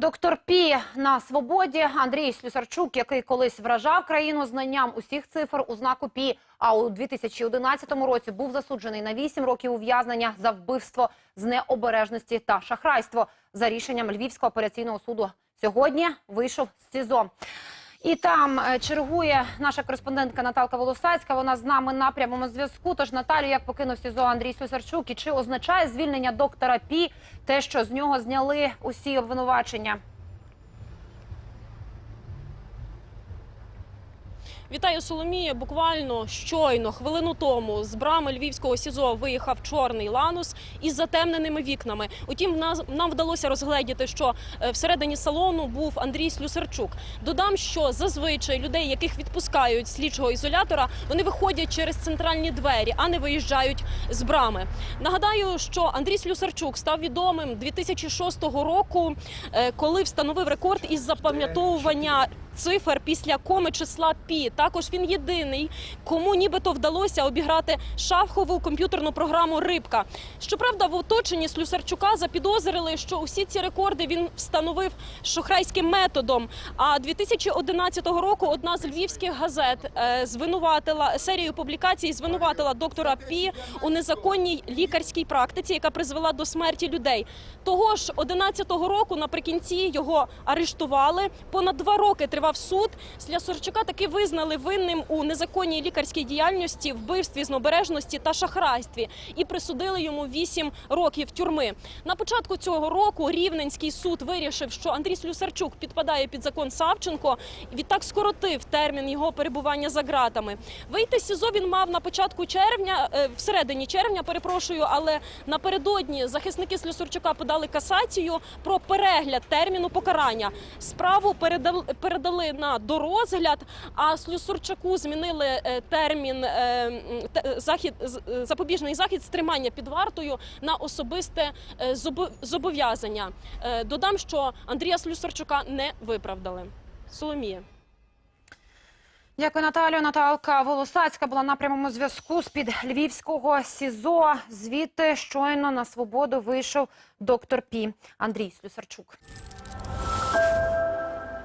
Доктор Пі на свободі Андрій Слюсарчук, який колись вражав країну знанням усіх цифр у знаку Пі, а у 2011 році був засуджений на 8 років ув'язнення за вбивство з необережності та шахрайство за рішенням Львівського операційного суду. Сьогодні вийшов з СІЗО. І там е, чергує наша кореспондентка Наталка Волосацька. Вона з нами на прямому зв'язку. Тож Наталю, як покинув СІЗО Андрій Слюсарчук, і чи означає звільнення доктора Пі те, що з нього зняли усі обвинувачення? Вітаю Соломія. Буквально щойно, хвилину тому, з брами львівського СІЗО виїхав чорний ланус із затемненими вікнами. Утім, нам вдалося розгледіти, що е, всередині салону був Андрій Слюсарчук. Додам, що зазвичай людей, яких відпускають слідчого ізолятора, вони виходять через центральні двері, а не виїжджають з брами. Нагадаю, що Андрій Слюсарчук став відомим 2006 року, е, коли встановив рекорд із запам'ятовування цифр після коми числа пі. Також він єдиний, кому нібито вдалося обіграти шахову комп'ютерну програму Рибка. Щоправда, в оточенні Слюсарчука запідозрили, що усі ці рекорди він встановив шахрайським методом. А 2011 року одна з львівських газет е, звинуватила серію публікацій, звинуватила доктора Пі у незаконній лікарській практиці, яка призвела до смерті людей. Того ж 11-го року наприкінці його арештували. Понад два роки тривав суд. Слюсарчука таки визнали винним у незаконній лікарській діяльності, вбивстві з необережності та шахрайстві і присудили йому 8 років тюрми. На початку цього року Рівненський суд вирішив, що Андрій Слюсарчук підпадає під закон Савченко. Відтак скоротив термін його перебування за ґратами. Вийти з СІЗО він мав на початку червня, е, в середині червня, перепрошую, але напередодні захисники Слюсарчука подали касацію про перегляд терміну покарання. Справу передали, передали на дорозгляд, а Слюсарчуку змінили е, термін е, те- захід е, запобіжний захід стримання під вартою на особисте е, зобов'язання. Е, Додам, що Андрія Слюсарчука не виправдали. Соломія. Дякую, Наталю. Наталка Волосацька була на прямому зв'язку з під львівського СІЗО. Звідти щойно на свободу вийшов доктор Пі Андрій Слюсарчук.